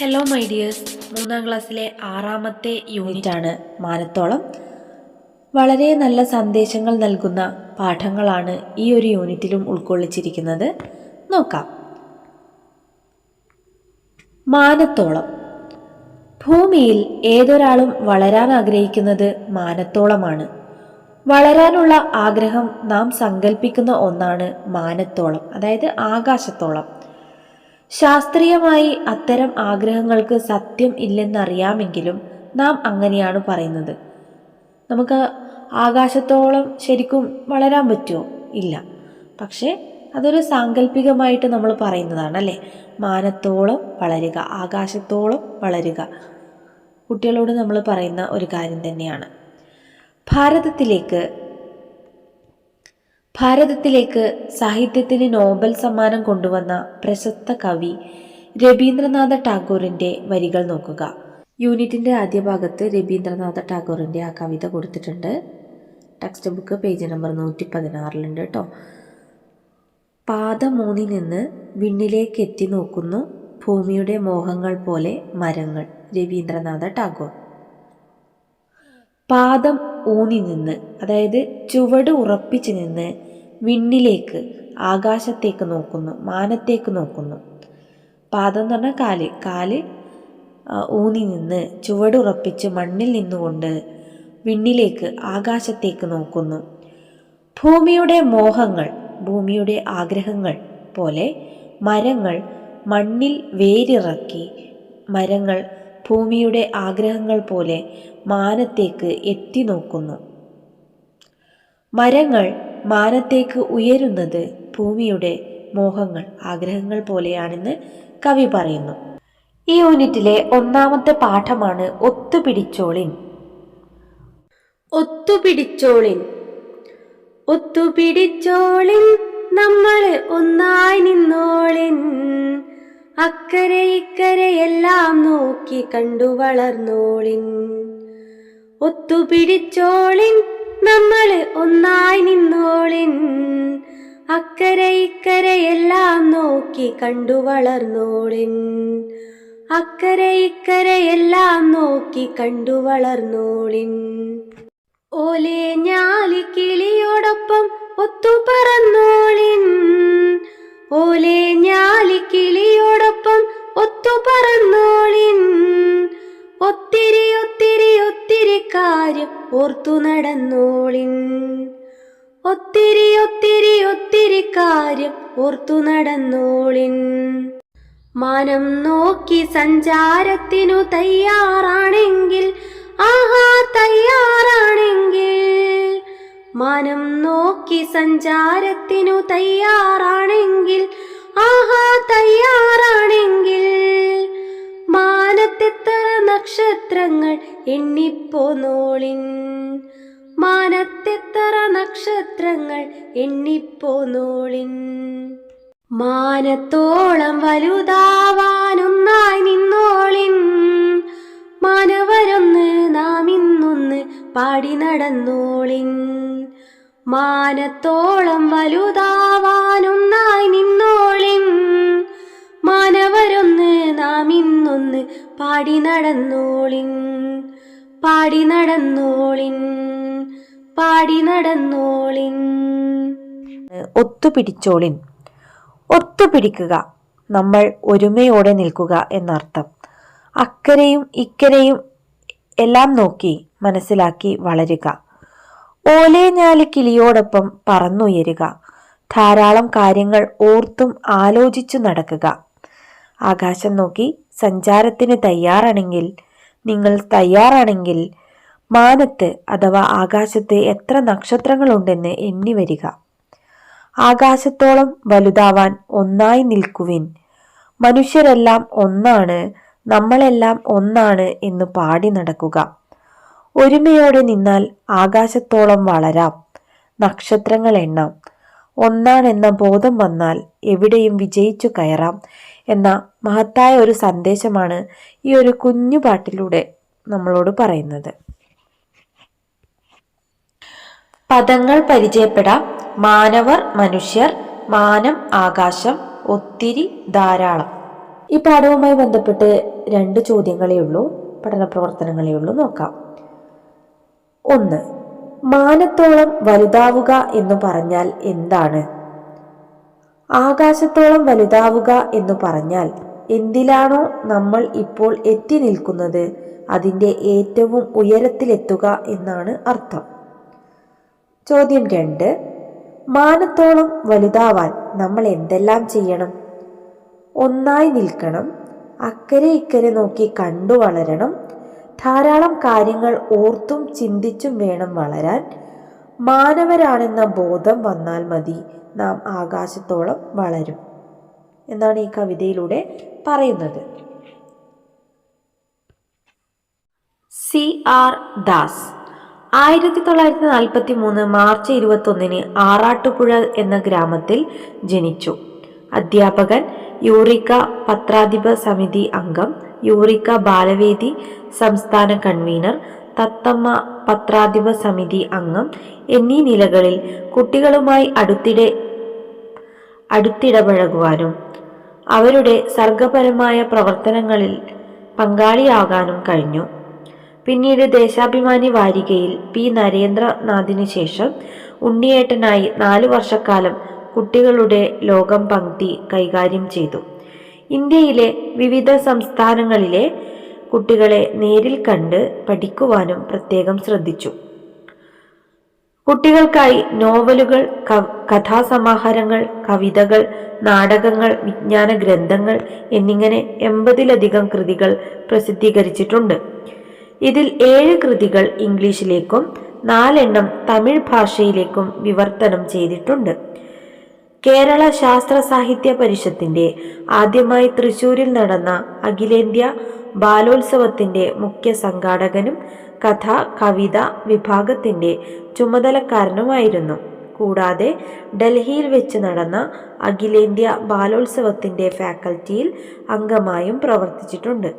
Hello my dears മൂന്നാം ക്ലാസ്സിലെ ആറാമത്തെ യൂണിറ്റ് ആണ് മാനത്തോളം. വളരെ നല്ല സന്ദേശങ്ങൾ നൽകുന്ന പാഠങ്ങളാണ് ഈ ഒരു യൂണിറ്റിലും ഉൾക്കൊള്ളിച്ചിരിക്കുന്നത്. നോക്കാം. മാനത്തോളം. ഭൂമിയിൽ ഏതൊരാളും വളരാൻ ആഗ്രഹിക്കുന്നത് മാനത്തോളമാണ്. വളരാനുള്ള ആഗ്രഹം നാം സങ്കല്പിക്കുന്ന ഒന്നാണ് മാനത്തോളം അതായത് ആകാശത്തോളം. ശാസ്ത്രീയമായി അത്തരം ആഗ്രഹങ്ങൾക്ക് സത്യം ഇല്ലെന്നറിയാമെങ്കിലും നാം അങ്ങനെയാണ് പറയുന്നത്. നമുക്ക് ആകാശത്തോളം ശരിക്കും വളരാൻ പറ്റുമോ? ഇല്ല. പക്ഷേ അതൊരു സാങ്കല്പികമായിട്ട് നമ്മൾ പറയുന്നതാണ് അല്ലേ? മാനത്തോളം വളരുക ആകാശത്തോളം വളരുക. കുട്ടികളോട് നമ്മൾ പറയുന്ന ഒരു കാര്യം തന്നെയാണ്. ഭാരതത്തിലേക്ക് ഭാരതത്തിലേക്ക് സാഹിത്യത്തിന് നോബൽ സമ്മാനം കൊണ്ടുവന്ന പ്രശസ്ത കവി രവീന്ദ്രനാഥ ടാഗോറിന്റെ വരികൾ നോക്കുക. യൂണിറ്റിന്റെ ആദ്യ ഭാഗത്ത് രവീന്ദ്രനാഥ ടാഗോറിന്റെ ആ കവിത കൊടുത്തിട്ടുണ്ട്. ടെക്സ്റ്റ് ബുക്ക് പേജ് നമ്പർ നൂറ്റി പതിനാറിലുണ്ട് കേട്ടോ. പാദമൂന്നി നിന്ന് വിണ്ണിലേക്ക് എത്തി നോക്കുന്നു ഭൂമിയുടെ മോഹങ്ങൾ പോലെ മരങ്ങൾ. രവീന്ദ്രനാഥ ടാഗോർ. പാദം ഊന്നി നിന്ന് അതായത് ചുവട് ഉറപ്പിച്ച് നിന്ന് വിണ്ണിലേക്ക് ആകാശത്തേക്ക് നോക്കുന്നു മാനത്തേക്ക് നോക്കുന്നു. പാദം എന്ന് പറഞ്ഞാൽ കാൽ. കാൽ ഊന്നി നിന്ന് ചുവടുറപ്പിച്ച് മണ്ണിൽ നിന്നുകൊണ്ട് വിണ്ണിലേക്ക് ആകാശത്തേക്ക് നോക്കുന്നു. ഭൂമിയുടെ മോഹങ്ങൾ ഭൂമിയുടെ ആഗ്രഹങ്ങൾ പോലെ മരങ്ങൾ മണ്ണിൽ വേരിറക്കി മരങ്ങൾ ഭൂമിയുടെ ആഗ്രഹങ്ങൾ പോലെ മാനത്തേക്ക് എത്തി നോക്കുന്നു. മരങ്ങൾ മാനത്തേക്ക് ഉയരുന്നത് ഭൂമിയുടെ മോഹങ്ങൾ ആഗ്രഹങ്ങൾ പോലെയാണെന്ന് കവി പറയുന്നു. ഈ യൂണിറ്റിലെ ഒന്നാമത്തെ പാഠമാണ് ഒത്തുപിടിച്ചോളിൻ. ഒത്തുപിടിച്ചോളിൻ. ഒത്തുപിടിച്ചോളിൻ നമ്മൾ ഒന്നായി നിന്നോളിൻ. അക്കരെ ഇക്കരെ എല്ലാം നോക്കി കണ്ടു വളർന്നോളിൻ. ഒത്തുപിടിച്ചോളിൻ നമ്മൾ ഒന്നായി നിന്നോളിൻ. അക്കരെ ഇക്കരെ എല്ലാം നോക്കി കണ്ടു വളർന്നോളിൻ. അക്കരെ ഇക്കരെ എല്ലാം നോക്കി കണ്ടു വളർന്നോളിൻ. ഓലെ ഞാലി കിളിയോടൊപ്പം ഒത്തു പറന്നോളിൻ. ഓലെ ഞാലി കിളിയോടൊപ്പം ഒത്തു പറന്നോളിൻ. കാര്യം ഓർത്തു നടന്നോളിൻ. ഒത്തിരി ഒത്തിരി ഒത്തിരി കാര്യം ഓർത്തു നടന്നോളിൻ. മാനം നോക്കി സഞ്ചാരത്തിനു തയ്യാറാണെങ്കിൽ ആഹാ തയ്യാറാണെങ്കിൽ. മാനം നോക്കി സഞ്ചാരത്തിനു തയ്യാറാണെങ്കിൽ ആഹാ തയ്യാറാണെങ്കിൽ. മാനത്തെത്ര നക്ഷത്രങ്ങൾ എണ്ണിപ്പോന്നോളിൻ മാനത്തെത്തറ നക്ഷത്രങ്ങൾ എണ്ണിപ്പോന്നോളിൻ മാനത്തോളം വലുതാവാനൊന്നായി നിന്നോളിൻ. മാനവരൊന്ന് നാം ഇന്നൊന്ന് പാടി നടന്നോളിൻ. മാനത്തോളം വലുതാവാനൊന്നായി നിന്നോളിൻ. മാനവരൊന്ന് നാം ഇന്നൊന്ന് പാടി നടന്നോളിൻ. പാടി നടന്നോളിൻ പാടി നടന്നോളിൻ. ഒത്തുപിടിച്ചോളിൻ. ഒത്തുപിടിക്കുക നമ്മൾ ഒരുമയോടെ നിൽക്കുക എന്നർത്ഥം. അക്കരയും ഇക്കരയും എല്ലാം നോക്കി മനസ്സിലാക്കി വളരുക. ഓലേഞ്ഞാലി കിളിയോടൊപ്പം പറന്നുയരുക. ധാരാളം കാര്യങ്ങൾ ഓർത്തും ആലോചിച്ചു നടക്കുക. ആകാശം നോക്കി സഞ്ചാരത്തിന് തയ്യാറാണെങ്കിൽ നിങ്ങൾ തയ്യാറാണെങ്കിൽ മാനത്ത് അഥവാ ആകാശത്ത് എത്ര നക്ഷത്രങ്ങളുണ്ടെന്ന് എണ്ണി വരിക. ആകാശത്തോളം വലുതാവാൻ ഒന്നായി നിൽക്കുവിൻ. മനുഷ്യരെല്ലാം ഒന്നാണ് നമ്മളെല്ലാം ഒന്നാണ് എന്ന് പാടി നടക്കുക. ഒരുമയോടെ നിന്നാൽ ആകാശത്തോളം വളരാം. നക്ഷത്രങ്ങൾ എണ്ണാം. ഒന്നാണെന്ന ബോധം വന്നാൽ എവിടെയും വിജയിച്ചു കയറാം. എന്ന മഹത്തായ ഒരു സന്ദേശമാണ് ഈ ഒരു കുഞ്ഞു പാട്ടിലൂടെ നമ്മളോട് പറയുന്നത്. പദങ്ങൾ പരിചയപ്പെടാം. മാനവർ മനുഷ്യർ മാനം ആകാശം ഒത്തിരി ധാരാളം. ഈ പാഠവുമായി ബന്ധപ്പെട്ട് രണ്ട് ചോദ്യങ്ങളേ ഉള്ളൂ പഠന പ്രവർത്തനങ്ങളേ ഉള്ളൂ. നോക്കാം. ഒന്ന് മാനത്തോളം വലുതാവുക എന്ന് പറഞ്ഞാൽ എന്താണ്? ആകാശത്തോളം വലുതാവുക എന്ന് പറഞ്ഞാൽ എന്തിലാണോ നമ്മൾ ഇപ്പോൾ എത്തി നിൽക്കുന്നത് അതിന്റെ ഏറ്റവും ഉയരത്തിലെത്തുക എന്നാണ് അർത്ഥം. ചോദ്യം രണ്ട് മാനത്തോളം വലുതാവാൻ നമ്മൾ എന്തെല്ലാം ചെയ്യണം? ഒന്നായി നിൽക്കണം അക്കരെ ഇക്കരെ നോക്കി കണ്ടു വളരണം ധാരാളം കാര്യങ്ങൾ ഓർത്തും ചിന്തിച്ചും വേണം വളരാൻ മാനവരാണെന്ന ബോധം വന്നാൽ മതി നാം ആകാശത്തോളം വളരും. എന്നാണ് ഈ കവിതയിലൂടെ പറയുന്നത്? C R Das. ആയിരത്തി തൊള്ളായിരത്തി നാൽപ്പത്തി മൂന്ന് മാർച്ച് ഇരുപത്തൊന്നിന് ആറാട്ടുപുഴ എന്ന ഗ്രാമത്തിൽ ജനിച്ചു. അധ്യാപകൻ യൂറിക്ക പത്രാധിപ സമിതി അംഗം യൂറിക്ക ബാലവേദി സംസ്ഥാന കൺവീനർ തത്തമ്മ പത്രാധിപ സമിതി അംഗം എന്നീ നിലകളിൽ കുട്ടികളുമായി അടുത്തിടെ അടുത്തിടപഴകുവാനും അവരുടെ സർഗപരമായ പ്രവർത്തനങ്ങളിൽ പങ്കാളിയാകാനും കഴിഞ്ഞു. പിന്നീട് ദേശാഭിമാനി വാരികയിൽ പി നരേന്ദ്രനാഥിനു ശേഷം ഉണ്ണിയേട്ടനായി നാലു വർഷക്കാലം കുട്ടികളുടെ ലോകം പങ്ക്തി കൈകാര്യം ചെയ്തു. ഇന്ത്യയിലെ വിവിധ സംസ്ഥാനങ്ങളിലെ കുട്ടികളെ നേരിൽ കണ്ട് പഠിക്കുവാനും പ്രത്യേകം ശ്രദ്ധിച്ചു. കുട്ടികൾക്കായി നോവലുകൾ കഥാസമാഹാരങ്ങൾ കവിതകൾ നാടകങ്ങൾ വിജ്ഞാന ഗ്രന്ഥങ്ങൾ എന്നിങ്ങനെ എൺപതിലധികം കൃതികൾ പ്രസിദ്ധീകരിച്ചിട്ടുണ്ട്. ഇതിൽ ഏഴ് കൃതികൾ ഇംഗ്ലീഷിലേക്കും നാലെണ്ണം തമിഴ് ഭാഷയിലേക്കും വിവർത്തനം ചെയ്തിട്ടുണ്ട്. കേരള ശാസ്ത്ര സാഹിത്യ പരിഷത്തിന്റെ ആദ്യമായി തൃശൂരിൽ നടന്ന അഖിലേന്ത്യാ ബാലോത്സവത്തിന്റെ മുഖ്യ സംഘാടകനും കഥ കവിത വിഭാഗത്തിന്റെ ചുമതലക്കാരനുമായിരുന്നു. കൂടാതെ ഡൽഹിയിൽ വെച്ച് നടന്ന അഖിലേന്ത്യാ ബാലോത്സവത്തിന്റെ ഫാക്കൽറ്റിയിൽ അംഗമായും പ്രവർത്തിച്ചിട്ടുണ്ട്.